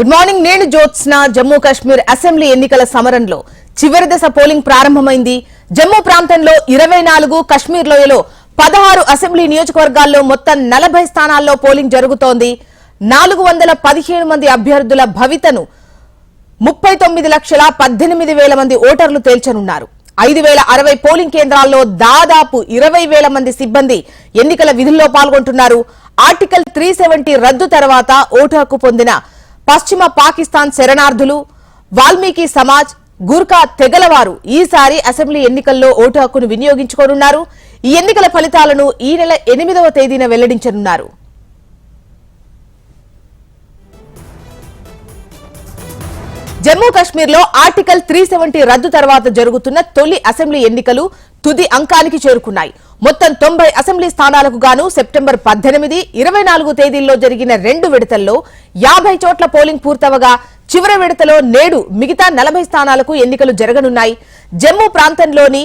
Good morning నేను Jyotsna. Jammu Kashmir assembly ఎన్నికల సమరంలో చివరి దశ పోలింగ్ ప్రారంభమైంది. జమ్మూ ప్రాంతంలో ఇరవై నాలుగు కశ్మీర్ లోయలో పదహారు అసెంబ్లీ నియోజకవర్గాల్లో మొత్తం నలభై స్థానాల్లో పోలింగ్ జరుగుతోంది. నాలుగు వందల పదిహేను మంది అభ్యర్థుల భవితను ముప్పై తొమ్మిది లక్షల పద్దెనిమిది వేల మంది ఓటర్లు తేల్చనున్నారు. ఐదు వేల అరవై పోలింగ్ కేంద్రాల్లో దాదాపు ఇరవై వేల మంది సిబ్బంది ఎన్నికల విధుల్లో పాల్గొంటున్నారు. ఆర్టికల్ త్రీ సెవెంటీ రద్దు తర్వాత ఓటు హక్కు పొందిన పశ్చిమ పాకిస్తాన్ శరణార్థులు వాల్మీకి సమాజ్ గూర్ఖా తెగలవారు ఈసారి అసెంబ్లీ ఎన్నికల్లో ఓటు హక్కును వినియోగించుకోనున్నారు. ఈ ఎన్నికల ఫలితాలను ఈ నెల ఎనిమిదవ తేదీన వెల్లడించనున్నారు. జమ్మూ కశ్మీర్లో ఆర్టికల్ త్రీ సెవెంటీ రద్దు తర్వాత జరుగుతున్న తొలి అసెంబ్లీ ఎన్నికలు తుది అంకానికి చేరుకున్నాయి. మొత్తం తొంభై అసెంబ్లీ స్థానాలకు గాను సెప్టెంబర్ పద్దెనిమిది ఇరవై నాలుగు తేదీల్లో జరిగిన రెండు విడతల్లో యాభై చోట్ల పోలింగ్ పూర్తవగా చివరి విడతలో నేడు మిగతా నలభై స్థానాలకు ఎన్నికలు జరగనున్నాయి. జమ్మూ ప్రాంతంలోని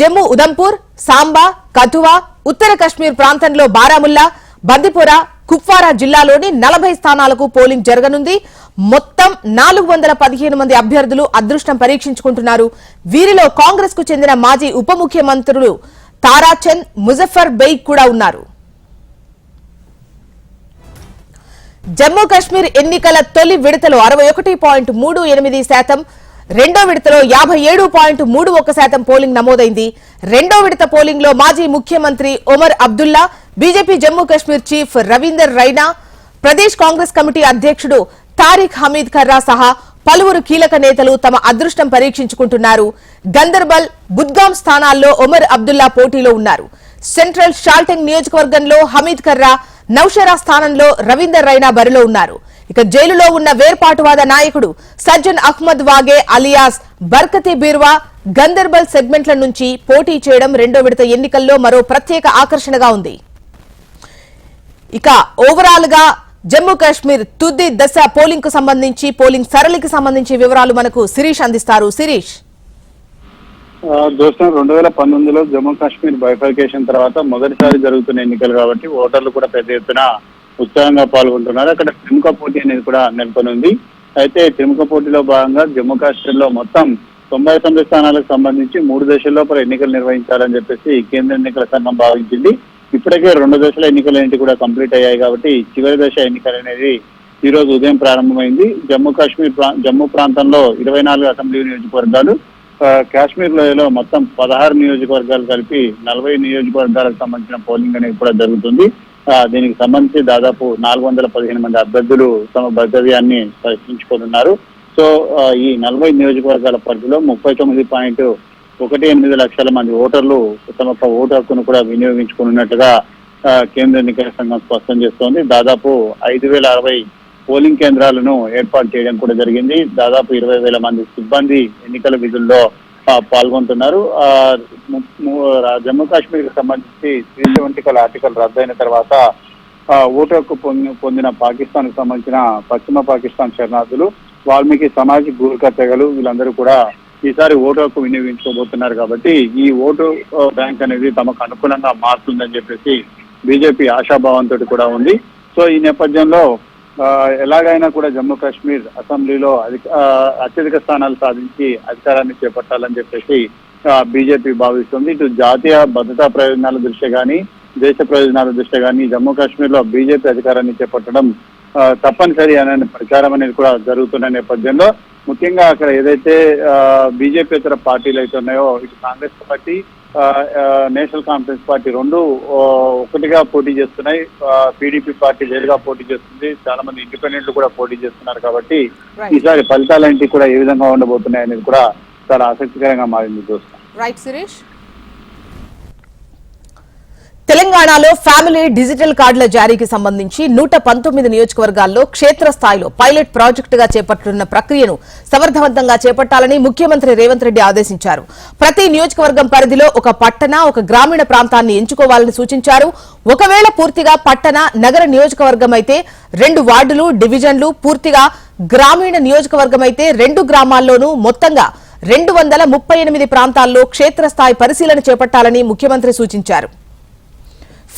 జమ్మూ ఉదంపూర్ సాంబా కథువా ఉత్తర కశ్మీర్ ప్రాంతంలో బారాముల్లా బందిపుర కుప్వారా జిల్లాలోని నలభై స్థానాలకు పోలింగ్ జరగనుంది. మొత్తం నాలుగు వందల పదిహేను మంది అభ్యర్థులు అదృష్టం పరీక్షించుకుంటున్నారు. వీరిలో కాంగ్రెస్కు చెందిన మాజీ ఉప ముఖ్యమంత్రులు తారాచంద్ ముజఫర్ బెయిక్ కూడా ఉన్నారు. జమ్మూ కాశ్మీర్ ఎన్నికల తొలి విడతలో అరవై ఒకటి పాయింట్ మూడు ఎనిమిది శాతం రెండో విడతలో యాభై ఏడు పాయింట్ మూడు ఒక శాతం పోలింగ్ నమోదైంది. రెండో విడత పోలింగ్లో మాజీ ముఖ్యమంత్రి Omar Abdullah BJP Jammu Kashmir chief Ravinder Raina Pradesh Congress committee అధ్యక్షుడు తారిక్ హమీద్ ఖర్రా సహా పలువురు కీలక నేతలు తమ అదృష్టం పరీక్షించుకుంటున్నారు. గందర్బల్ బుద్గాం స్థానాల్లో ఒమర్ అబ్దుల్లా పోటీలో ఉన్నారు. సెంట్రల్ షాల్టింగ్ నియోజకవర్గంలో హమీద్ ఖర్రా నౌషరా స్థానంలో రవీందర్ రైనా బరిలో ఉన్నారు. ఇక జైలులో ఉన్న వేర్పాటువాద నాయకుడు సజ్జన్ అహ్మద్ వాగే అలియాస్ బర్కతి బీర్వా గందర్బల్ సెగ్మెంట్ల నుంచి పోటీ చేయడం రెండో విడత ఎన్నికల్లో మరో ప్రత్యేక ఆకర్షణగా ఉంది. ఇక ఓవరాల్గా జమ్మూ కాశ్మీర్ తుది దశ పోలింగ్కు సంబంధించి పోలింగ్ సరళికి సంబంధించి వివరాలు మనకు శిరీష్ అందిస్తారు. శిరీష్. దోస్తం రెండు వేల పంతొమ్మిదిలో జమ్మూ కాశ్మీర్ బైఫర్కేషన్ తర్వాత మొదటిసారి జరుగుతున్న ఎన్నికలు కాబట్టి ఓటర్లు కూడా పెద్ద ఎత్తున ఉత్సాహంగా పాల్గొంటున్నారు. అక్కడ ప్రముఖ పోటీ అనేది కూడా నెలకొని ఉంది అయితే ప్రముఖ పోటీలో భాగంగా జమ్మూ కాశ్మీర్లో మొత్తం తొంభై తొమ్మిది స్థానాలకు సంబంధించి మూడు దశల లోపల ఎన్నికలు నిర్వహించాలని చెప్పేసి కేంద్ర ఎన్నికల సంఘం భావించింది. ఇప్పటికే రెండు దశల ఎన్నికలు ఏంటి కూడా కంప్లీట్ అయ్యాయి కాబట్టి చివరి దశ ఎన్నికలు అనేది ఈ రోజు ఉదయం ప్రారంభమైంది. జమ్మూ కాశ్మీర్ ప్రా- జమ్మూ ప్రాంతంలో ఇరవై నాలుగు అసెంబ్లీ నియోజకవర్గాలు కాశ్మీర్ లోయలో మొత్తం పదహారు నియోజకవర్గాలు కలిపి నలభై నియోజకవర్గాలకు సంబంధించిన పోలింగ్ అనేది కూడా జరుగుతుంది. దీనికి సంబంధించి దాదాపు నాలుగు వందల పదిహేను మంది అభ్యర్థులు తమ భద్రవ్యాన్ని పరిశీలించుకుంటున్నారు. సో ఈ నలభై నియోజకవర్గాల పరిధిలో ముప్పై తొమ్మిది పాయింట్ ఒకటి ఎనిమిది లక్షల మంది ఓటర్లు తమ యొక్క ఓటు హక్కును కూడా వినియోగించుకున్నట్టుగా కేంద్ర ఎన్నికల సంఘం స్పష్టం చేస్తోంది. దాదాపు ఐదు వేల అరవై పోలింగ్ కేంద్రాలను ఏర్పాటు చేయడం కూడా జరిగింది. దాదాపు ఇరవై వేల మంది సిబ్బంది ఎన్నికల విధుల్లో పాల్గొంటున్నారు. ఆ, జమ్మూ కాశ్మీర్కి సంబంధించి త్రీ సెవెంటీ ఆర్టికల్ రద్దయిన తర్వాత ఆ, ఓటు హక్కు పొంది పొందిన పాకిస్తాన్కు సంబంధించిన పశ్చిమ పాకిస్తాన్ శరణార్థులు వాల్మీకి సమాజ్ గూర్ఖా తెగలు వీళ్ళందరూ కూడా ఈసారి ఓటు హక్కు వినియోగించుకోబోతున్నారు కాబట్టి ఈ ఓటు బ్యాంక్ అనేది తమకు అనుకూలంగా మారుతుందని చెప్పేసి బీజేపీ ఆశాభావంతో కూడా ఉంది. సో ఈ నేపథ్యంలో ఎలాగైనా కూడా జమ్మూ కాశ్మీర్ అసెంబ్లీలో అధిక ఆ, అత్యధిక స్థానాలు సాధించి అధికారాన్ని చేపట్టాలని చెప్పేసి బీజేపీ భావిస్తుంది. ఇటు జాతీయ భద్రతా ప్రయోజనాల దృష్ట్యా కానీ దేశ ప్రయోజనాల దృష్ట్యా కానీ జమ్మూ కాశ్మీర్లో బీజేపీ అధికారాన్ని చేపట్టడం ఆ, తప్పనిసరి అనే ప్రచారం అనేది కూడా జరుగుతున్న నేపథ్యంలో ముఖ్యంగా అక్కడ ఏదైతే బీజేపీ ఇతర పార్టీలు అయితే ఉన్నాయో ఇటు కాంగ్రెస్ పార్టీ నేషనల్ కాన్ఫరెన్స్ పార్టీ రెండు ఒకటిగా పోటీ చేస్తున్నాయి. పీడీపీ పార్టీ వేరుగా పోటీ చేస్తుంది. చాలా మంది ఇండిపెండెంట్లు కూడా పోటీ చేస్తున్నారు కాబట్టి. ఈసారి ఫలితాలేంటి కూడా ఏ విధంగా ఉండబోతున్నాయి అనేది కూడా చాలా ఆసక్తికరంగా మారింది. చూస్తాం రైట్ సురేష్ తెలంగాణలో ఫ్యామిలీ డిజిటల్ కార్డుల జారీకి సంబంధించి నూట పంతొమ్మిది నియోజకవర్గాల్లో క్షేత్రస్థాయిలో పైలట్ ప్రాజెక్టుగా చేపట్టున్న ప్రక్రియను సమర్థవంతంగా చేపట్టాలని ముఖ్యమంత్రి రేవంత్ రెడ్డి ఆదేశించారు. ప్రతి నియోజకవర్గం పరిధిలో ఒక పట్టణ ఒక గ్రామీణ ప్రాంతాన్ని ఎంచుకోవాలని సూచించారు. ఒకవేళ పూర్తిగా పట్టణ నగర నియోజకవర్గం అయితే రెండు వార్డులు డివిజన్లు పూర్తిగా గ్రామీణ నియోజకవర్గం అయితే రెండు గ్రామాల్లోనూ మొత్తంగా రెండు వందల ముప్పై ఎనిమిది ప్రాంతాల్లో క్షేత్రస్థాయి పరిశీలన చేపట్టాలని ముఖ్యమంత్రి సూచించారు.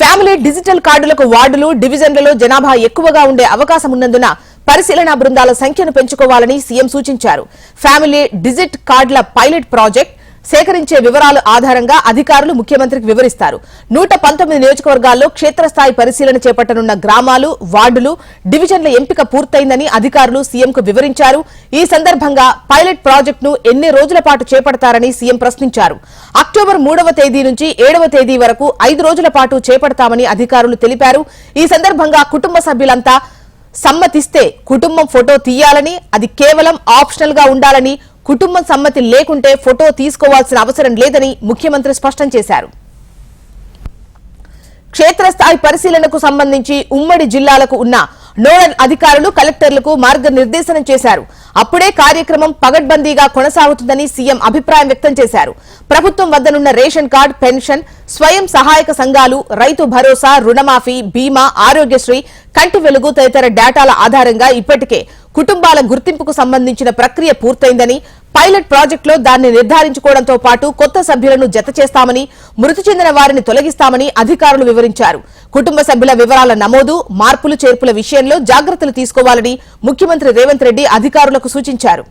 ఫ్యామిలీ డిజిటల్ కార్డులకు వార్డులు డివిజన్లలో జనాభా ఎక్కువగా ఉండే అవకాశం ఉన్నందున పరిశీలనా బృందాల సంఖ్యను పెంచుకోవాలని సీఎం సూచించారు. ఫ్యామిలీ డిజిట్ కార్డుల పైలట్ ప్రాజెక్ట్ సేకరించే వివరాల ఆధారంగా అధికారులు ముఖ్యమంత్రికి వివరిస్తారు. నూట పంతొమ్మిది నియోజకవర్గాల్లో క్షేత్రస్థాయి పరిశీలన చేపట్టనున్న గ్రామాలు వార్డులు డివిజన్ల ఎంపిక పూర్తయిందని అధికారులు సీఎంకు వివరించారు. ఈ సందర్భంగా పైలట్ ప్రాజెక్టును ఎన్ని రోజుల పాటు చేపడతారని సీఎం ప్రశ్నించారు. అక్టోబర్ మూడవ తేదీ నుంచి ఏడవ తేదీ వరకు ఐదు రోజుల పాటు చేపడతామని అధికారులు తెలిపారు. ఈ సందర్భంగా కుటుంబ సభ్యులంతా సమ్మతిస్తే కుటుంబం ఫోటో తీయాలని అది కేవలం ఆప్షనల్గా ఉండాలని కుటుంబం సమ్మతి లేకుంటే ఫోటో తీసుకోవాల్సిన అవసరం లేదని ముఖ్యమంత్రి స్పష్టం చేశారు. క్షేత్రస్థాయి పరిశీలనకు సంబంధించి ఉమ్మడి జిల్లాలకు ఉన్న నోడల్ అధికారులు కలెక్టర్లకు మార్గనిర్దేశనం చేశారు. అప్పుడే కార్యక్రమం పగడ్బందీగా కొనసాగుతుందని సీఎం అభిప్రాయం వ్యక్తం చేశారు. ప్రభుత్వం వద్దనున్న రేషన్ కార్డు పెన్షన్ స్వయం సహాయక సంఘాలు రైతు భరోసా రుణమాఫీ బీమా ఆరోగ్యశ్రీ కంటి వెలుగు తదితర డేటాల ఆధారంగా ఇప్పటికే కుటుంబాల గుర్తింపుకు సంబంధించిన ప్రక్రియ పూర్తయిందని పైలట్ ప్రాజెక్టులో దాన్ని నిర్ధారించుకోవడంతో పాటు కొత్త సభ్యులను జత చేస్తామని మృతి చెందిన వారిని తొలగిస్తామని అధికారులు వివరించారు. కుటుంబ సభ్యుల వివరాల నమోదు మార్పులు చేర్పుల విషయంలో జాగ్రత్తలు తీసుకోవాలని ముఖ్యమంత్రి రేవంత్ రెడ్డి అధికారులకు సూచించారు.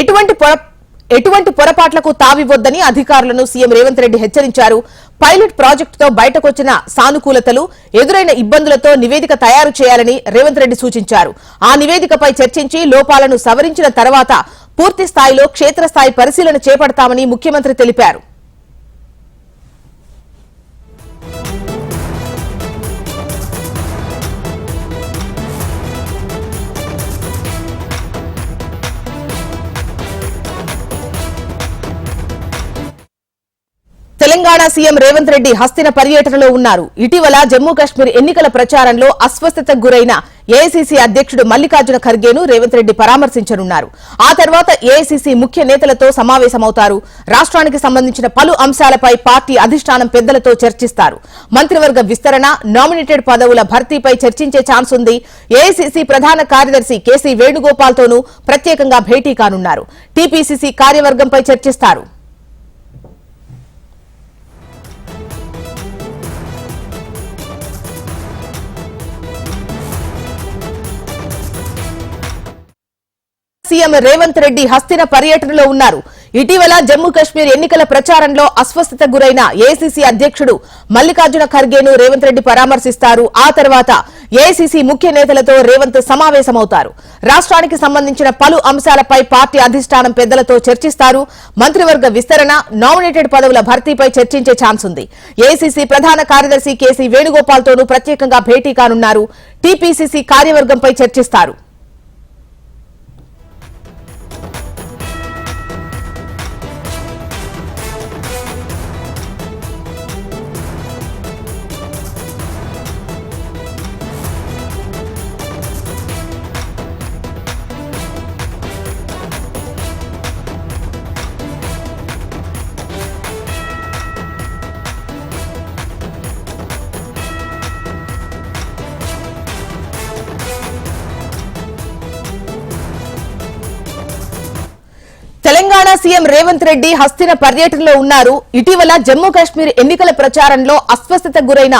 ఎటువంటి ఎటువంటి పొరపాట్లకు తావివద్దని అధికారులను సీఎం రేవంత్ రెడ్డి హెచ్చరించారు. పైలట్ ప్రాజెక్టుతో బయటకొచ్చిన సానుకూలతలు ఎదురైన ఇబ్బందులతో నివేదిక తయారు చేయాలని రేవంత్ రెడ్డి సూచించారు. ఆ నివేదికపై చర్చించి లోపాలను సవరించిన తర్వాత పూర్తి స్థాయిలో క్షేత్రస్థాయి పరిశీలన చేపడతామని ముఖ్యమంత్రి తెలిపారు. తెలంగాణ సీఎం రేవంత్ రెడ్డి హస్తిన పర్యటనలో ఉన్నారు. ఇటీవల జమ్మూ కాశ్మీర్ ఎన్నికల ప్రచారంలో అస్వస్థతకు గురైన ఏఐసీసీ అధ్యక్షుడు మల్లికార్జున ఖర్గేను రేవంత్ రెడ్డి పరామర్శించనున్నారు. ఆ తర్వాత ఏఐసీసీ ముఖ్య నేతలతో సమావేశమవుతారు. రాష్ట్రానికి సంబంధించిన పలు అంశాలపై పార్టీ అధిష్టానం పెద్దలతో చర్చిస్తారు. మంత్రివర్గ విస్తరణ నామినేటెడ్ పదవుల భర్తీపై చర్చించే ఛాన్స్ ఉంది. ఏఐసీసీ ప్రధాన కార్యదర్శి కేసీ వేణుగోపాల్తోనూ ప్రత్యేకంగా భేటీ కానున్నారు. టీపీసీసీ కార్యవర్గంపై చర్చిస్తారు. సీఎం రేవంత్ రెడ్డి హస్తిన పర్యటనలో ఉన్నారు. ఇటీవల జమ్మూ కాశ్మీర్ ఎన్నికల ప్రచారంలో అస్వస్థత గురైన ఏసీసీ అధ్యక్షుడు మల్లికార్జున ఖర్గేను రేవంత్ రెడ్డి పరామర్శిస్తారు. ఆ తర్వాత ఏసీసీ ముఖ్య నేతలతో రేవంత్ సమావేశమవుతారు. రాష్ట్రానికి సంబంధించిన పలు అంశాలపై పార్టీ అధిష్టానం పెద్దలతో చర్చిస్తారు. మంత్రివర్గ విస్తరణ నామినేటెడ్ పదవుల భర్తీపై చర్చించే ఛాన్స్ ఉంది. ఏసీసీ ప్రధాన కార్యదర్శి కేసీ వేణుగోపాల్తోనూ ప్రత్యేకంగా భేటీ కానున్నారు. టీపీసీసీ కార్యవర్గంపై చర్చిస్తారు. తెలంగాణ సీఎం రేవంత్ రెడ్డి హస్తిన పర్యటనలో ఉన్నారు. ఇటీవల జమ్మూ కాశ్మీర్ ఎన్నికల ప్రచారంలో అస్వస్థత గురైన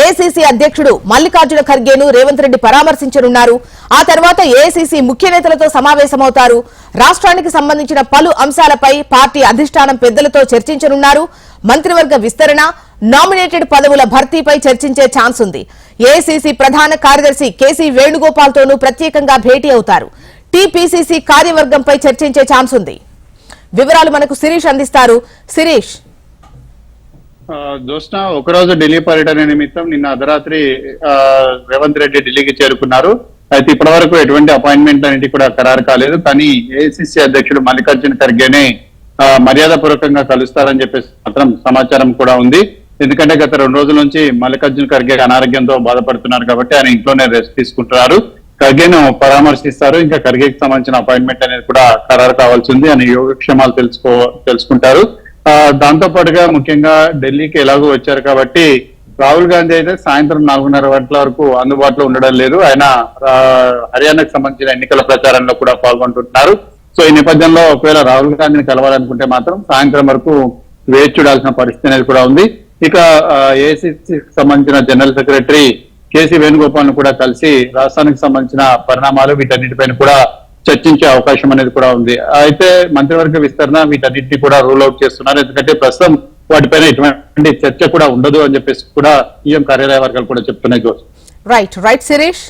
ఏఐసీసీ అధ్యక్షుడు మల్లికార్జున ఖర్గేను రేవంత్ రెడ్డి పరామర్శించనున్నారు. ఆ తర్వాత ఏఐసీసీ ముఖ్య నేతలతో సమావేశమవుతారు. రాష్ట్రానికి సంబంధించిన పలు అంశాలపై పార్టీ అధిష్టానం పెద్దలతో చర్చించనున్నారు. మంత్రివర్గ విస్తరణ నామినేటెడ్ పదవుల భర్తీపై చర్చించే ఛాన్స్ ఉంది. ఏఐసీసీ ప్రధాన కార్యదర్శి కేసీ వేణుగోపాల్తోనూ ప్రత్యేకంగా భేటీ అవుతారు. టీపీసీసీ కార్యవర్గంపై చర్చించే ఛాన్స్ ఉంది. వివరాలు మనకు శిరీష్ అందిస్తారు. శిరీష్. ఆ, జ్యోత్స్న ఒకరోజు ఢిల్లీ పర్యటన నిమిత్తం నిన్న అర్ధరాత్రి రేవంత్ రెడ్డి ఢిల్లీకి చేరుకున్నారు. అయితే ఇప్పటి వరకు ఎటువంటి అపాయింట్మెంట్ అనేది కూడా ఖరారు కాలేదు. కానీ ఏఐసిసి అధ్యక్షుడు మల్లికార్జున ఖర్గేనే మర్యాద మర్యాదపూర్వకంగా కలుస్తారని చెప్పేసి మాత్రం సమాచారం కూడా ఉంది. ఎందుకంటే గత రెండు రోజుల నుంచి మల్లికార్జున ఖర్గే అనారోగ్యంతో బాధపడుతున్నారు కాబట్టి ఆయన ఇంట్లోనే రెస్ట్ తీసుకుంటున్నారు. ఖర్గేను పరామర్శిస్తారు. ఇంకా ఖర్గేకి సంబంధించిన అపాయింట్మెంట్ అనేది కూడా ఖరారు కావాల్సి ఉంది యోగక్షేమాలు తెలుసుకో తెలుసుకుంటారు. ఆ, దాంతో పాటుగా ముఖ్యంగా ఢిల్లీకి ఎలాగో వచ్చారు కాబట్టి రాహుల్ గాంధీ అయితే సాయంత్రం నాలుగున్నర గంటల వరకు అందుబాటులో ఉండడం లేదు. ఆయన హర్యానాకు సంబంధించిన ఎన్నికల ప్రచారంలో కూడా పాల్గొంటున్నారు సో ఈ నేపథ్యంలో ఒకవేళ రాహుల్ గాంధీని కలవాలనుకుంటే మాత్రం సాయంత్రం వరకు వేచి చూడాల్సిన పరిస్థితి అనేది కూడా ఉంది. ఇక ఏసీసీకి సంబంధించిన జనరల్ సెక్రటరీ కేసీ వేణుగోపాల్ కూడా కలిసి రాష్ట్రానికి సంబంధించిన పరిణామాలు వీటన్నిటిపైన కూడా చర్చించే అవకాశం అనేది కూడా ఉంది. అయితే మంత్రివర్గ విస్తరణ వీటన్నిటిని కూడా రూల్ అవుట్ చేస్తున్నారు. ఎందుకంటే ప్రస్తుతం వాటిపైన ఇటువంటి చర్చ కూడా ఉండదు అని చెప్పేసి కూడా సీఎం కార్యాలయ వర్గాలు కూడా చెప్తున్నాయి right right Suresh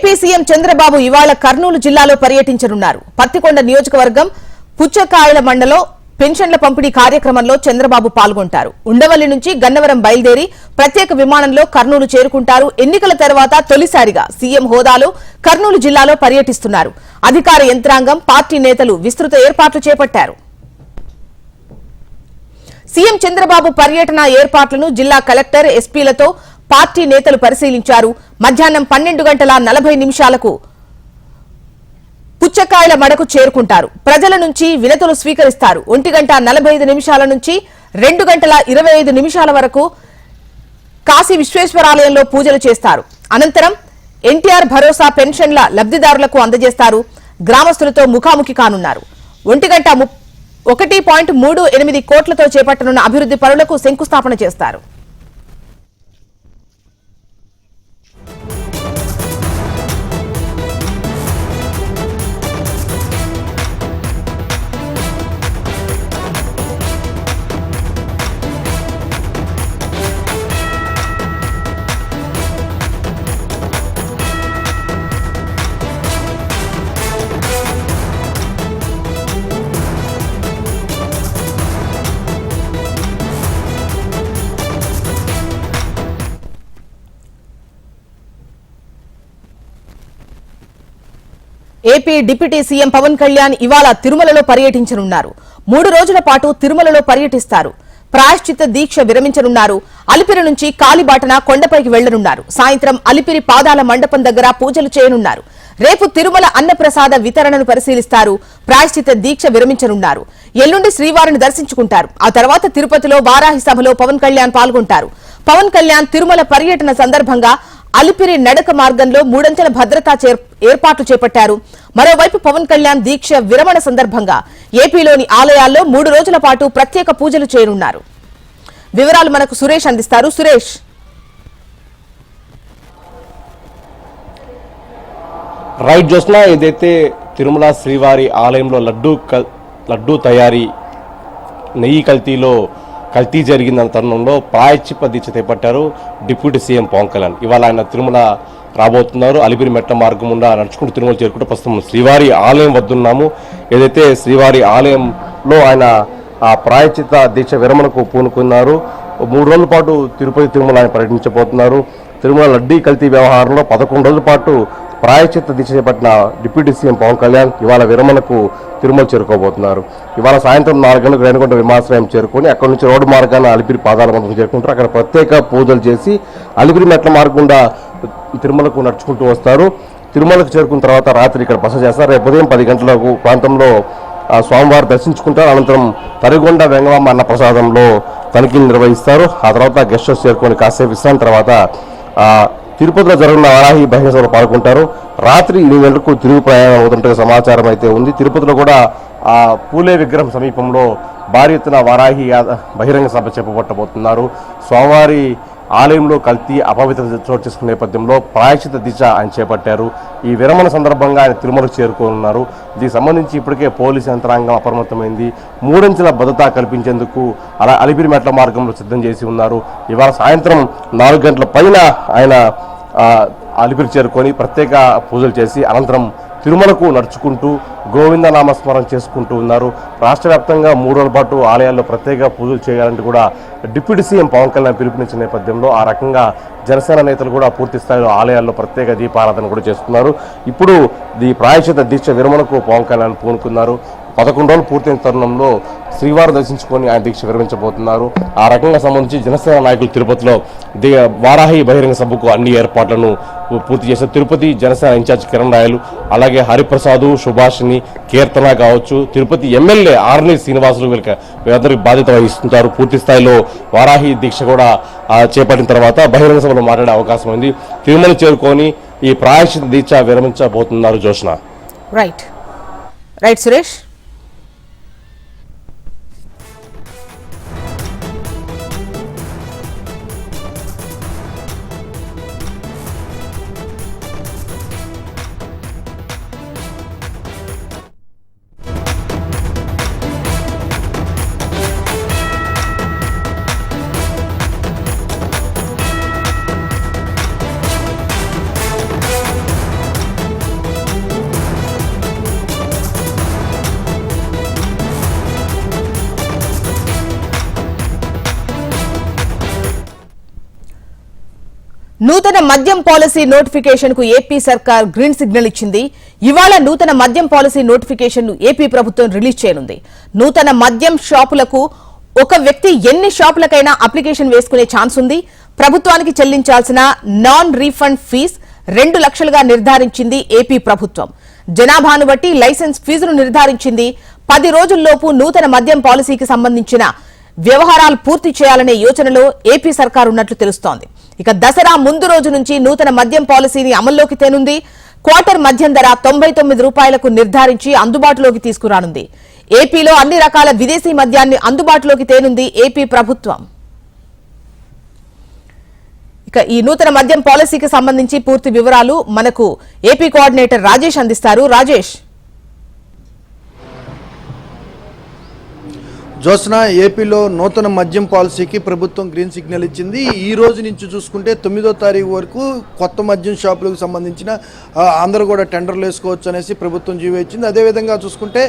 AP CM Chandrababu ఇవాళ కర్నూలు జిల్లాలో పర్యటించనున్నారు. పత్తికొండ నియోజకవర్గం పుచ్చకాయల మండలం పెన్షన్ల పంపిణీ కార్యక్రమంలో చంద్రబాబు పాల్గొంటారు. ఉండవల్లి నుంచి గన్నవరం బయలుదేరి ప్రత్యేక విమానంలో కర్నూలు చేరుకుంటారు. ఎన్నికల తర్వాత తొలిసారిగా సీఎం హోదాలో కర్నూలు జిల్లాలో పర్యటిస్తున్నారు. అధికార యంత్రాంగం పార్టీ నేతలు విస్తృత ఏర్పాట్లు చేపట్టారు. సీఎం చంద్రబాబు పర్యటన ఏర్పాట్లను జిల్లా కలెక్టర్ ఎస్పీలతో పార్టీ నేతలు పరిశీలించారు. మధ్యాహ్నం పన్నెండు గంటల నలభై నిమిషాలకు పుచ్చకాయల మడకు చేరుకుంటారు. ప్రజల నుంచి వినతులు స్వీకరిస్తారు. ఒంటి గంట నలభై ఐదు నిమిషాల నుంచి రెండు గంటల ఇరవై ఐదు నిమిషాల వరకు కాశీ విశ్వేశ్వరాలయంలో పూజలు చేస్తారు. అనంతరం ఎన్టీఆర్ భరోసా పెన్షన్ల లబ్ధిదారులకు అందజేస్తారు. గ్రామస్తులతో ముఖాముఖి కానున్నారు. ఒంటి గంట ఒకటి పాయింట్ మూడు ఎనిమిది కోట్లతో చేపట్టనున్న అభివృద్ధి పనులకు శంకుస్థాపన చేస్తారు. AP deputy CM Pawan Kalyan ఇవాళ తిరుమలలో పర్యటించనున్నారు. మూడు రోజుల పాటు తిరుమలలో పర్యటిస్తారు. ప్రాయశ్చిత్త దీక్ష విరమించనున్నారు. అలిపిరి నుంచి కాలిబాటన కొండపైకి వెళ్ళనున్నారు. సాయంత్రం అలిపిరి పాదాల మండపం దగ్గర పూజలు చేయనున్నారు. రేపు తిరుమల అన్నప్రసాద వితరణను పరిశీలిస్తారు. ప్రాయశ్చిత దీక్ష విరమించనున్నారు. ఎల్లుండి శ్రీవారిని దర్శించుకుంటారు. ఆ తర్వాత తిరుపతిలో వారాహి సభలో పవన్ కళ్యాణ్ పాల్గొంటారు. పవన్ కళ్యాణ్ తిరుమల పర్యటన సందర్భంగా అలిపిరి నడక మార్గంలో మూడంచెల భద్రతా చేర్- ఏర్పాట్లు చేపట్టారు. మరోవైపు పవన్ కళ్యాణ్ దీక్ష విరమణ సందర్భంగా ఏపీలోని ఆలయాల్లో మూడు రోజుల పాటు ప్రత్యేక పూజలు చేయనున్నారు. వివరాలు మనకు సురేష్ అందిస్తారు. సురేష్. రైట్ జోస్న ఏదైతే తిరుమల శ్రీవారి ఆలయంలో లడ్డూ లడ్డూ తయారీ నెయ్యి కల్తీలో కల్తీ జరిగిన తరుణంలో ప్రాయశ్చిప దీక్ష చేపట్టారు డిప్యూటీ సీఎం పవన్ కళ్యాణ్. ఇవాళ ఆయన తిరుమల రాబోతున్నారు. అలిపిరి మెట్ల మార్గం గుండా నడుచుకుంటూ తిరుమల చేరుకుంటూ ప్రస్తుతం శ్రీవారి ఆలయం వద్దున్నాము. ఏదైతే శ్రీవారి ఆలయంలో ఆయన ఆ ప్రాయచిత దీక్ష విరమణకు పూనుకున్నారు మూడు రోజుల పాటు తిరుపతి తిరుమల ఆయన పర్యటించబోతున్నారు. తిరుమల లడ్డీ కల్తీ వ్యవహారంలో పదకొండు రోజుల పాటు ప్రాయచిత్త దిశ చేపట్టిన డిప్యూటీ సీఎం పవన్ కళ్యాణ్ ఇవాళ విరమణకు తిరుమల చేరుకోబోతున్నారు. ఇవాళ సాయంత్రం నాలుగు గంటలకు రేణుగుంట విమానాశ్రయం చేరుకొని అక్కడి నుంచి రోడ్డు మార్గాన్ని అలిపిరి పాదాల మంత్రం చేరుకుంటారు. అక్కడ ప్రత్యేక పూజలు చేసి అలిపిరి మెట్ల మార్గం తిరుమలకు నడుచుకుంటూ వస్తారు. తిరుమలకు చేరుకున్న తర్వాత రాత్రి ఇక్కడ బస చేస్తారు. రేపు ఉదయం పది గంటలకు ప్రాంతంలో స్వామివారు దర్శించుకుంటారు. అనంతరం తరిగొండ వెంగవమ్మ అన్న ప్రసాదంలో తనిఖీలు నిర్వహిస్తారు. ఆ తర్వాత గెస్ట్ హౌస్ చేరుకొని కాసేపు విశ్రాంతి తర్వాత తిరుపతిలో జరుగుతున్న వారాహి బహిరంగ సభలో పాల్గొంటారు. రాత్రి ఎనిమిది గంటలకు తిరుగు ప్రయాణం అవుతుంటే సమాచారం అయితే ఉంది. తిరుపతిలో కూడా ఆ పూలే విగ్రహం సమీపంలో భారీ ఎత్తున వారాహి బహిరంగ సభ చేపట్టబోతున్నారు. స్వామివారి ఆలయంలో కల్తీ అపవిత్ర చోటు చేసుకున్న నేపథ్యంలో ప్రాయశ్చిత దిశ ఆయన చేపట్టారు. ఈ విరమణ సందర్భంగా ఆయన తిరుమలకు చేరుకోనున్నారు. దీనికి సంబంధించి ఇప్పటికే పోలీసు యంత్రాంగం అప్రమత్తమైంది. మూడంచెల భద్రత కల్పించేందుకు అలా అలిపిరి మెట్ల మార్గంలో సిద్ధం చేసి ఉన్నారు. ఇవాళ సాయంత్రం నాలుగు గంటల పైన ఆయన అలిపిరి చేరుకొని ప్రత్యేక పూజలు చేసి అనంతరం తిరుమలకు నడుచుకుంటూ గోవింద నామస్మరణ చేసుకుంటూ ఉన్నారు. రాష్ట్ర వ్యాప్తంగా మూడు రోజుల పాటు ఆలయాల్లో ప్రత్యేక పూజలు చేయాలంటూ కూడా డిప్యూటీ సీఎం పవన్ కళ్యాణ్ పిలుపునిచ్చిన నేపథ్యంలో ఆ రకంగా జనసేన నేతలు కూడా పూర్తి స్థాయిలో ఆలయాల్లో ప్రత్యేక దీపారాధన కూడా చేస్తున్నారు. ఇప్పుడు ఈ ప్రాయశ్చిత దీక్ష విరమణకు పవన్ కళ్యాణ్ పూనుకున్నారు. పదకొండు రోజులు పూర్తయిన తరుణంలో శ్రీవారు దర్శించుకొని ఆయన దీక్ష విరమించబోతున్నారు. ఆ రకంగా సంబంధించి జనసేన నాయకులు తిరుపతిలో వారాహి బహిరంగ సభకు అన్ని ఏర్పాట్లను పూర్తి చేశారు. తిరుపతి జనసేన ఇన్ఛార్జ్ కిరణ్ రాయలు అలాగే హరిప్రసాదు సుభాషిని కీర్తన కావచ్చు తిరుపతి ఎమ్మెల్యే ఆర్ని శ్రీనివాసులు వీళ్ళకి వీళ్ళందరికీ బాధ్యత వహిస్తుంటారు. పూర్తి స్థాయిలో వారాహి దీక్ష కూడా చేపట్టిన తర్వాత బహిరంగ సభలో మాట్లాడే అవకాశం ఉంది. తిరుమల చేరుకొని ఈ ప్రాయశ్చిత దీక్ష విరమించబోతున్నారు జోష్న రైట్ రైట్ సురేష్ నూతన మద్యం పాలసీ నోటిఫికేషన్కు ఏపీ సర్కార్ గ్రీన్ సిగ్నల్ ఇచ్చింది. ఇవాళ నూతన మద్యం పాలసీ నోటిఫికేషన్ను ఏపీ ప్రభుత్వం రిలీజ్ చేయనుంది. నూతన మద్యం షాపులకు ఒక వ్యక్తి ఎన్ని షాపులకైనా అప్లికేషన్ వేసుకునే ఛాన్స్ ఉంది. ప్రభుత్వానికి చెల్లించాల్సిన నాన్ రీఫండ్ ఫీజ్ రెండు లక్షలుగా నిర్ధారించింది ఏపీ ప్రభుత్వం. జనాభాను బట్టి లైసెన్స్ ఫీజును నిర్ధారించింది. పది రోజుల్లోపు నూతన మద్యం పాలసీకి సంబంధించిన వ్యవహారాలు పూర్తి చేయాలనే యోచనలో ఏపీ సర్కార్ ఉన్నట్లు తెలుస్తోంది. ఇక దసరా ముందు రోజు నుంచి నూతన మద్యం పాలసీని అమల్లోకి తేనుంది. క్వార్టర్ మద్యం ధర తొంభై తొమ్మిది రూపాయలకు నిర్ధారించి అందుబాటులోకి తీసుకురానుంది. ఏపీలో అన్ని రకాల విదేశీ మద్యాన్ని అందుబాటులోకి తేనుంది ఏపీ ప్రభుత్వం. ఇక ఈ నూతన మద్యం పాలసీకి సంబంధించి పూర్తి వివరాలు మనకు ఏపీ కోఆర్డినేటర్ రాజేష్ అందిస్తారు. రాజేష్. జోస్న ఏపీలో నూతన మద్యం పాలసీకి ప్రభుత్వం గ్రీన్ సిగ్నల్ ఇచ్చింది. ఈ రోజు నుంచి చూసుకుంటే తొమ్మిదో తారీఖు వరకు కొత్త మద్యం షాపులకు సంబంధించిన అందరూ కూడా టెండర్లు వేసుకోవచ్చు అనేసి ప్రభుత్వం జీవో ఇచ్చింది. అదేవిధంగా చూసుకుంటే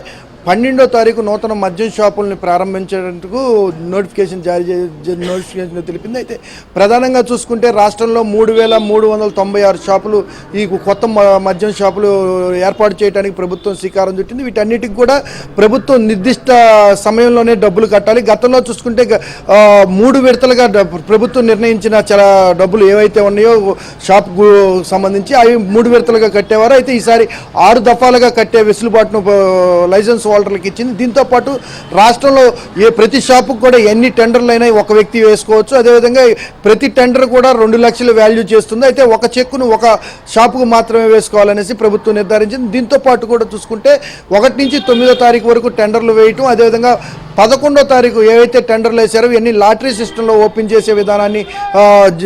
పన్నెండో తారీఖు నూతన మద్యం షాపుల్ని ప్రారంభించేందుకు నోటిఫికేషన్ జారీ చే నోటిఫికేషన్ తెలిపింది. అయితే ప్రధానంగా చూసుకుంటే రాష్ట్రంలో మూడు వేల మూడు వందల తొంభై ఆరు షాపులు ఈ కొత్త మ- మద్యం షాపులు ఏర్పాటు చేయడానికి ప్రభుత్వం శ్రీకారం చుట్టింది. వీటన్నిటికి కూడా ప్రభుత్వం నిర్దిష్ట సమయంలోనే డబ్బులు కట్టాలి. గతంలో చూసుకుంటే మూడు విడతలుగా ప్రభుత్వం నిర్ణయించిన చాలా డబ్బులు ఏవైతే ఉన్నాయో షాప్కు సంబంధించి అవి మూడు విడతలుగా కట్టేవారు. అయితే ఈసారి ఆరు దఫాలుగా కట్టే వెసులుబాటును లైసెన్స్ హోల్డర్లకు ఇచ్చింది. దీంతో పాటు రాష్ట్రంలో ఏ ప్రతి షాపుకు కూడా ఎన్ని టెండర్లు అయినా ఒక వ్యక్తి వేసుకోవచ్చు. అదేవిధంగా ప్రతి టెండర్ కూడా రెండు లక్షలు వాల్యూ చేస్తుంది. అయితే ఒక చెక్కును ఒక షాపుకు మాత్రమే వేసుకోవాలనేసి ప్రభుత్వం నిర్ధారించింది. దీంతో పాటు కూడా చూసుకుంటే ఒకటి నుంచి తొమ్మిదో తారీఖు వరకు టెండర్లు వేయటం అదేవిధంగా పదకొండో తారీఖు ఏవైతే టెండర్లు వేశారో ఇవన్నీ లాటరీ సిస్టంలో ఓపెన్ చేసే విధానాన్ని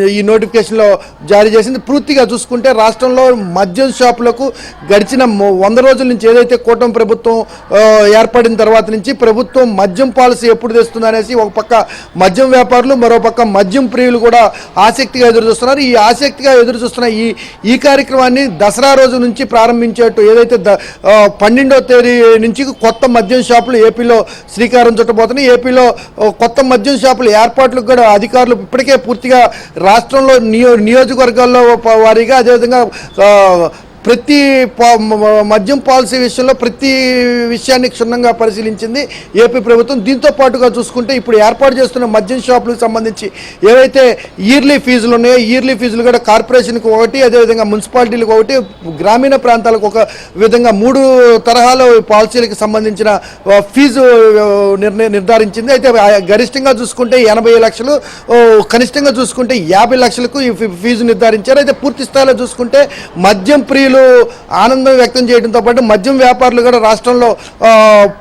ఈ నోటిఫికేషన్లో జారీ చేసింది. పూర్తిగా చూసుకుంటే రాష్ట్రంలో మద్యం షాపులకు గడిచిన వంద రోజుల నుంచి ఏదైతే కూటమి ప్రభుత్వం ఏర్పడిన తర్వాత నుంచి ప్రభుత్వం మద్యం పాలసీ ఎప్పుడు తెస్తుందనేసి ఒక పక్క మద్యం వ్యాపారులు మరో పక్క మద్యం ప్రియులు కూడా ఆసక్తిగా ఎదురు చూస్తున్నారు. ఈ ఆసక్తిగా ఎదురు చూస్తున్న ఈ ఈ కార్యక్రమాన్ని దసరా రోజు నుంచి ప్రారంభించేట్టు ఏదైతే ద- పన్నెండో తేదీ నుంచి కొత్త మద్యం షాపులు ఏపీలో శ్రీకారం చుట్టబోతున్నాయి ఏపీలో కొత్త మద్యం షాపుల ఏర్పాట్లకు కూడా అధికారులు ఇప్పటికే పూర్తిగా రాష్ట్రంలో నియో నియోజకవర్గాల్లో వారీగా అదేవిధంగా ప్రతి పా- మద్యం పాలసీ విషయంలో ప్రతి విషయాన్ని క్షుణ్ణంగా పరిశీలించింది ఏపీ ప్రభుత్వం. దీంతో పాటుగా చూసుకుంటే ఇప్పుడు ఏర్పాటు చేస్తున్న మద్యం షాపులకు సంబంధించి ఏవైతే ఇయర్లీ ఫీజులు ఉన్నాయో ఇయర్లీ ఫీజులు కూడా కార్పొరేషన్కి ఒకటి అదేవిధంగా మున్సిపాలిటీలకు ఒకటి గ్రామీణ ప్రాంతాలకు ఒక విధంగా మూడు తరహాలో పాలసీలకు సంబంధించిన ఫీజు నిర్ణయం నిర్ధారించింది. అయితే గరిష్టంగా చూసుకుంటే ఎనభై లక్షలు కనిష్టంగా చూసుకుంటే యాభై లక్షలకు ఈ ఫీజు నిర్ధారించారు. అయితే పూర్తి స్థాయిలో చూసుకుంటే మద్యం ప్రియులు ఆనందం వ్యక్తం చేయడంతో పాటు మద్యం వ్యాపారులు కూడా రాష్ట్రంలో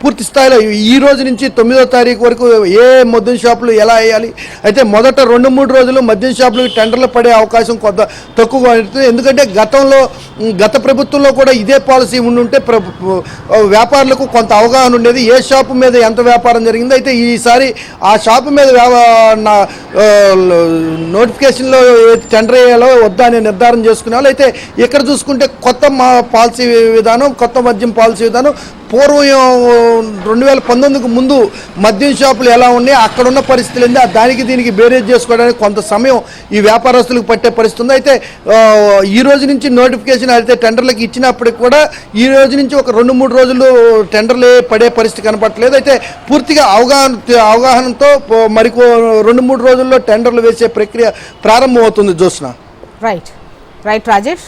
పూర్తి స్థాయిలో ఈ రోజు నుంచి తొమ్మిదో తారీఖు వరకు ఏ మద్యం షాపులు ఎలా వేయాలి? అయితే మొదట రెండు మూడు రోజులు మద్యం షాపులకు టెండర్లు పడే అవకాశం కొంత తక్కువగా ఉంటుంది. ఎందుకంటే గతంలో గత ప్రభుత్వంలో కూడా ఇదే పాలసీ ఉండుంటే ప్ర- వ్యాపారులకు కొంత అవగాహన ఉండేది. ఏ షాపు మీద ఎంత వ్యాపారం జరిగిందో అయితే ఈసారి ఆ షాపు మీద వ్యా- నా నోటిఫికేషన్లో టెండర్ వేయాలో వద్దా అని నిర్ధారణ చేసుకునే వాళ్ళు అయితే ఇక్కడ చూసుకుంటే కొత్త మా పాలసీ విధానం కొత్త మద్యం పాలసీ విధానం పూర్వం రెండు వేల పంతొమ్మిదికి ముందు మద్యం షాపులు ఎలా ఉన్నాయి అక్కడ ఉన్న పరిస్థితులు ఏంది దానికి దీనికి బేరేజ్ చేసుకోవడానికి కొంత సమయం ఈ వ్యాపారస్తులకు పట్టే పరిస్థితి ఉంది అయితే ఈ రోజు నుంచి నోటిఫికేషన్ అయితే టెండర్లకు ఇచ్చినప్పటికి కూడా ఈ రోజు నుంచి ఒక రెండు మూడు రోజులు టెండర్లు పడే పరిస్థితి కనపడలేదు అయితే పూర్తిగా అవగాహన అవగాహనతో పో- మరికో రెండు మూడు రోజుల్లో టెండర్లు వేసే ప్రక్రియ ప్రారంభమవుతుంది జోస్న రైట్ రైట్ రాజేష్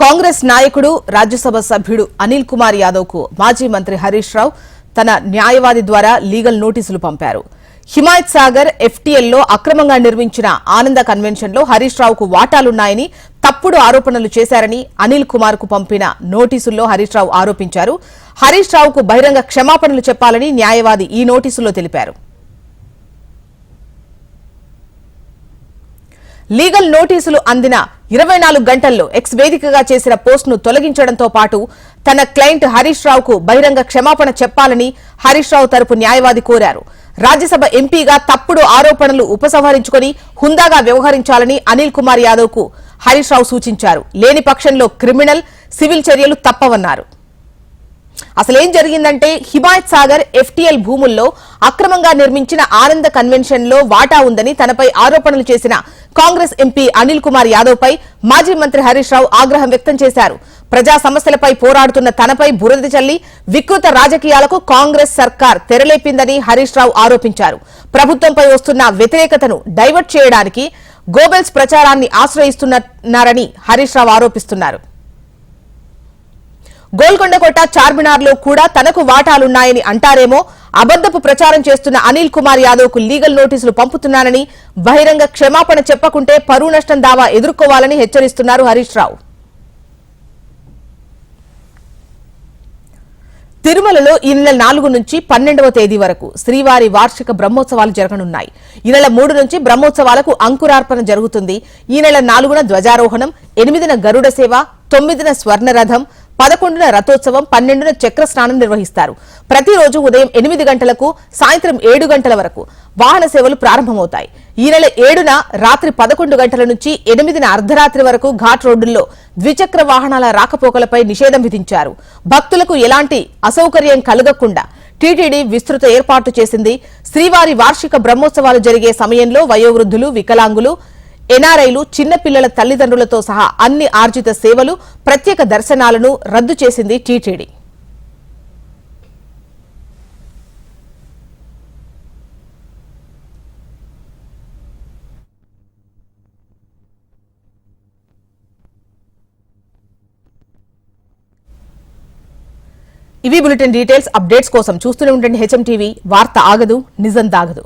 కాంగ్రెస్ నాయకుడు రాజ్యసభ సభ్యుడు అనిల్ కుమార్ యాదవ్కు మాజీ మంత్రి హరీష్ రావు తన న్యాయవాది ద్వారా లీగల్ నోటీసులు పంపారు. హిమాయత్ సాగర్ ఎఫ్టీఎల్లో అక్రమంగా నిర్మించిన ఆనంద కన్వెన్షన్లో హరీష్ రావుకు వాటాలున్నాయని తప్పుడు ఆరోపణలు చేశారని అనిల్ కుమార్కు పంపిన నోటీసుల్లో హరీష్ రావు ఆరోపించారు. హరీష్ రావుకు బహిరంగ క్షమాపణలు చెప్పాలని న్యాయవాది ఈ నోటీసుల్లో తెలిపారు. లీగల్ నోటీసులు అందిన ఇరవై నాలుగు గంటల్లో ఎక్స్ వేదికగా చేసిన పోస్టును తొలగించడంతో పాటు తన క్లయింట్ హరీష్ రావుకు బహిరంగ క్షమాపణ చెప్పాలని హరీష్ రావు తరపు న్యాయవాది కోరారు. రాజ్యసభ ఎంపీగా తప్పుడు ఆరోపణలు ఉపసంహరించుకొని హుందాగా వ్యవహరించాలని అనిల్ కుమార్ యాదవ్కు హరీష్ రావు సూచించారు. లేని పక్షంలో క్రిమినల్ సివిల్ చర్యలు తప్పవన్నారు. అసలు ఏం జరిగిందంటే హిమాయత్ సాగర్ ఎఫ్టీఎల్ భూముల్లో అక్రమంగా నిర్మించిన ఆనంద కన్వెన్షన్లో వాటా ఉందని తనపై ఆరోపణలు చేసిన కాంగ్రెస్ ఎంపీ అనిల్ కుమార్ యాదవ్ పై మాజీ మంత్రి హరీష్ రావు ఆగ్రహం వ్యక్తం చేశారు. ప్రజా సమస్యలపై పోరాడుతున్న తనపై బురద చల్లి వికృత రాజకీయాలకు కాంగ్రెస్ సర్కార్ తెరలేపిందని హరీష్ రావు ఆరోపించారు. ప్రభుత్వంపై వస్తున్న వ్యతిరేకతను డైవర్ట్ చేయడానికి గోబెల్స్ ప్రచారాన్ని ఆశ్రయిస్తున్నారని హరీష్ రావు ఆరోపిస్తున్నారు. గోల్కొండ కోట చార్మినార్లో కూడా తనకు వాటాలున్నాయని అంటారేమో. అబద్దపు ప్రచారం చేస్తున్న అనిల్ కుమార్ యాదవ్కు లీగల్ నోటీసులు పంపుతున్నానని బహిరంగ క్షమాపణ చెప్పకుంటే పరువు నష్టం దావా ఎదుర్కోవాలని హెచ్చరిస్తున్నారు హరీష్ రావు. తిరుమలలో ఈ నెల నాలుగు నుంచి పన్నెండవ తేదీ వరకు శ్రీవారి వార్షిక బ్రహ్మోత్సవాలు జరగనున్నాయి. ఈ నెల మూడు నుంచి బ్రహ్మోత్సవాలకు అంకురార్పణ జరుగుతుంది. ఈ నెల నాలుగున ధ్వజారోహణం ఎనిమిదిన గరుడ సేవ తొమ్మిదిన స్వర్ణ రథం పదకొండున రథోత్సవం పన్నెండున చక్ర స్నానం నిర్వహిస్తారు. ప్రతిరోజు ఉదయం ఎనిమిది గంటలకు సాయంత్రం ఏడు గంటల వరకు వాహన సేవలు ప్రారంభమవుతాయి. ఈ నెల ఏడున రాత్రి పదకొండు గంటల నుంచి ఎనిమిదిన అర్ధరాత్రి వరకు ఘాట్ రోడ్డుల్లో ద్విచక్ర వాహనాల రాకపోకలపై నిషేధం విధించారు. భక్తులకు ఎలాంటి అసౌకర్యం కలగకుండా టీటీడీ విస్తృత ఏర్పాటు చేసింది. శ్రీవారి వార్షిక బ్రహ్మోత్సవాలు జరిగే సమయంలో వయోవృద్ధులు వికలాంగులు ఎన్ఆర్ఐలు చిన్నపిల్లల తల్లిదండ్రులతో సహా అన్ని ఆర్జిత సేవలు ప్రత్యేక దర్శనాలను రద్దు చేసింది టీటీడీ. ఇవి బులెటిన్ డీటెయిల్స్ అప్డేట్స్ కోసం చూస్తూనే ఉండండి హెచ్ఎం టీవీ. వార్త ఆగదు నిజం దాగదు.